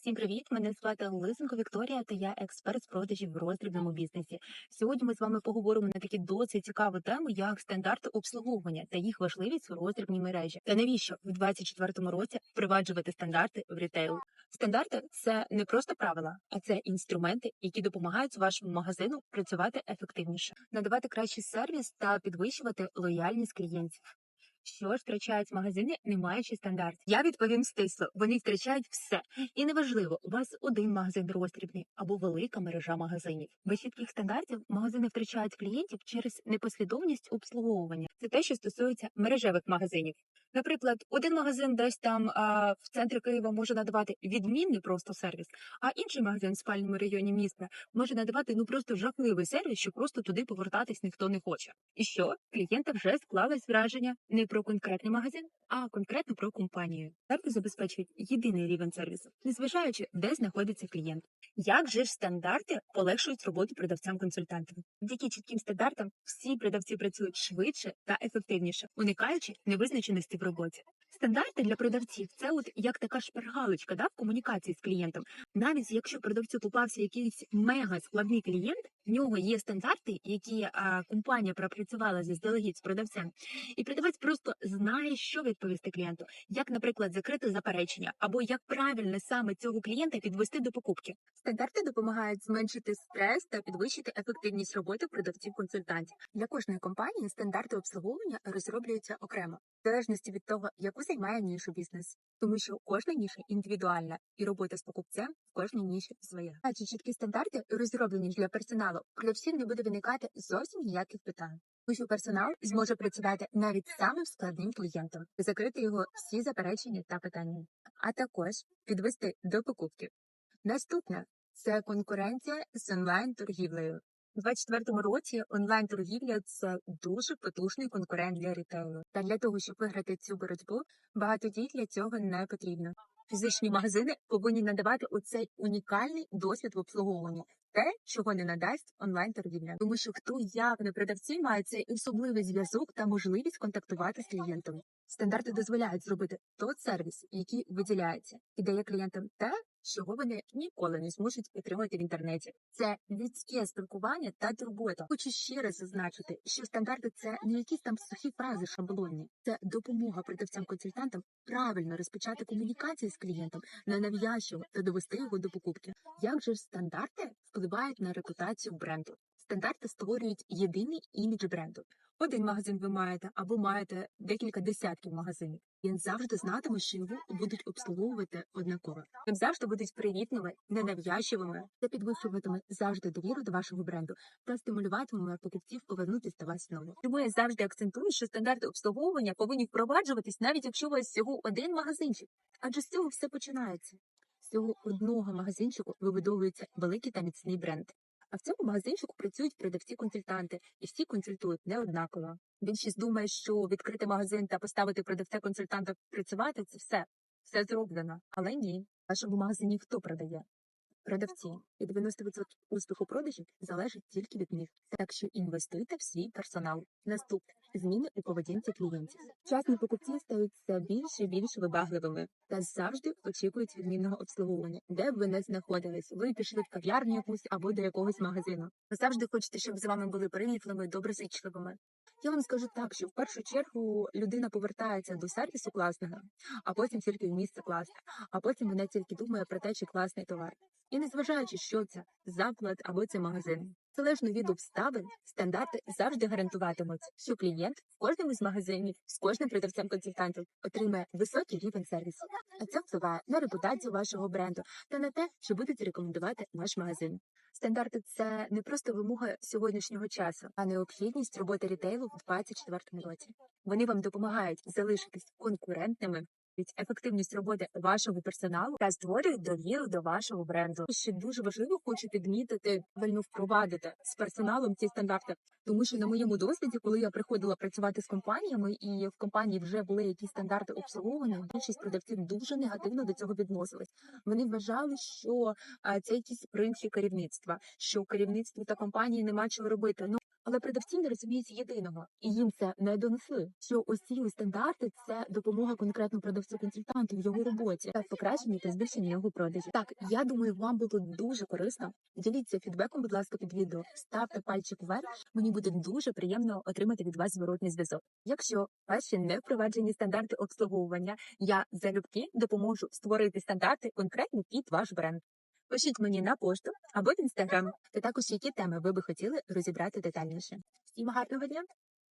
Всім привіт! Мене звати Лисенко Вікторія, та я експерт з продажів в роздрібному бізнесі. Сьогодні ми з вами поговоримо на такі досить цікаві теми, як стандарти обслуговування та їх важливість у роздрібній мережі. Та навіщо в 2024 році впроваджувати стандарти в рітейл? Стандарти це не просто правила, а це інструменти, які допомагають вашому магазину працювати ефективніше, надавати кращий сервіс та підвищувати лояльність клієнтів. Що ж втрачають магазини, не маючи стандартів? Я відповім стисло. Вони втрачають все. І неважливо, у вас один магазин роздрібний або велика мережа магазинів. Без чітких стандартів магазини втрачають клієнтів через непослідовність обслуговування. Це те, що стосується мережевих магазинів. Наприклад, один магазин десь там а, в центрі Києва може надавати відмінний просто сервіс, а інший магазин в спальному районі міста може надавати ну просто жахливий сервіс, що просто туди повертатись ніхто не хоче. І що клієнта вже склалось враження не про конкретний магазин, а конкретно про компанію. Стандарти забезпечують єдиний рівень сервісу, незважаючи, де знаходиться клієнт. Як же ж стандарти полегшують роботу продавцям-консультантам? Завдяки чітким стандартам всі продавці працюють швидше та ефективніше, уникаючи невизначеності в роботі. Стандарти для продавців це от як така шпаргалочка да, в комунікації з клієнтом. Навіть якщо продавцю попався якийсь мега складний клієнт, в нього є стандарти, які а, компанія пропрацювала заздалегідь з продавцем, і продавець просто знає, що відповісти клієнту, як, наприклад, закрити заперечення, або як правильно саме цього клієнта підвести до покупки. Стандарти допомагають зменшити стрес та підвищити ефективність роботи продавців-консультантів. Для кожної компанії стандарти обслуговування розроблюються окремо, в залежності від того, яку займає нішу бізнес, тому що кожна ніша індивідуальна, і робота з покупцем в кожній ніші своя. А чи чіткі стандарти розроблені для персоналу, продавців не буде виникати зовсім ніяких питань. Що персонал зможе працювати навіть самим складним клієнтом, закрити його всі заперечення та питання, а також підвести до покупки. Наступне це конкуренція з онлайн-торгівлею. У 2024 році онлайн-торгівля це дуже потужний конкурент для рітейлу. Та для того, щоб виграти цю боротьбу, багато дій для цього не потрібно. Фізичні магазини повинні надавати оцей унікальний досвід в обслуговуванні, те, чого не надасть онлайн-торгівля. Тому що хто явно продавці має цей особливий зв'язок та можливість контактувати з клієнтом. Стандарти дозволяють зробити той сервіс, який виділяється, і дає клієнтам те, чого вони ніколи не зможуть отримати в інтернеті. Це людське спілкування та турбота. Хочу ще раз зазначити, що стандарти це не якісь там сухі фрази шаблонні, це допомога продавцям-консультантам правильно розпочати комунікацію з клієнтом, не нав'язчиво та довести його до покупки. Як же ж стандарти впливають на репутацію бренду? Стандарти створюють єдиний імідж бренду. Один магазин ви маєте або маєте декілька десятків магазинів. Він завжди знатиме, що його будуть обслуговувати однаково. Він завжди будуть привітними, ненав'язчивими. Це підвищуватиме завжди довіру до вашого бренду та стимулюватиме покупців повернутися до вас знову. Тому я завжди акцентую, що стандарти обслуговування повинні впроваджуватись, навіть якщо у вас всього один магазинчик. Адже з цього все починається. З цього одного магазинчику вибудовується великий та міцний бренд. А в цьому магазинчику працюють продавці-консультанти, і всі консультують не однаково. Більшість думає, що відкрити магазин та поставити продавця-консультанта працювати це все, все зроблено. Але ні, в вашому магазині хто продає? Продавці і 90% успіху продажів залежить тільки від них. Так що інвестуйте в свій персонал. Наступне зміни у поведінці клієнтів. Часні покупці стають все більше і більш вибагливими та завжди очікують відмінного обслуговування, де б ви не знаходились. Ви пішли в кав'ярню якусь або до якогось магазину. Ви завжди хочете, щоб з вами були привітливими, доброзичливими. Я вам скажу так, що в першу чергу людина повертається до сервісу класного, а потім тільки в місце класне, а потім вона тільки думає про те, чи класний товар. І незважаючи, що це заклад або це магазин. Залежно від обставин, стандарти завжди гарантуватимуть, що клієнт в кожному з магазинів з кожним продавцем консультантом отримає високий рівень сервісу. А це впливає на репутацію вашого бренду та на те, що будуть рекомендувати ваш магазин. Стандарти це не просто вимога сьогоднішнього часу, а необхідність роботи рітейлу в 2024 році. Вони вам допомагають залишитись конкурентними. Ефективність роботи вашого персоналу та створюють довіру до вашого бренду. Ще дуже важливо хочу підмітити, вельми впровадити з персоналом ці стандарти, тому що на моєму досвіді, коли я приходила працювати з компаніями, і в компанії вже були якісь стандарти обслуговування, більшість продавців дуже негативно до цього відносились. Вони вважали, що це якісь принципи керівництва, що керівництву та компанії нема чого робити. Ну Але продавці не розуміють єдиного, і їм це не донесли. Що ось ці стандарти це допомога конкретно продавцю консультанту в його роботі та в покращенні та збільшенні його продажів. Так, я думаю, вам було дуже корисно. Діліться фідбеком, будь ласка, під відео. Ставте пальчик вверх. Мені буде дуже приємно отримати від вас зворотний зв'язок. Якщо ваші не впроваджені стандарти обслуговування, я залюбки допоможу створити стандарти конкретно під ваш бренд. Пишіть мені на пошту або в інстаграм, та також які теми ви би хотіли розібрати детальніше. Всім гарного дня!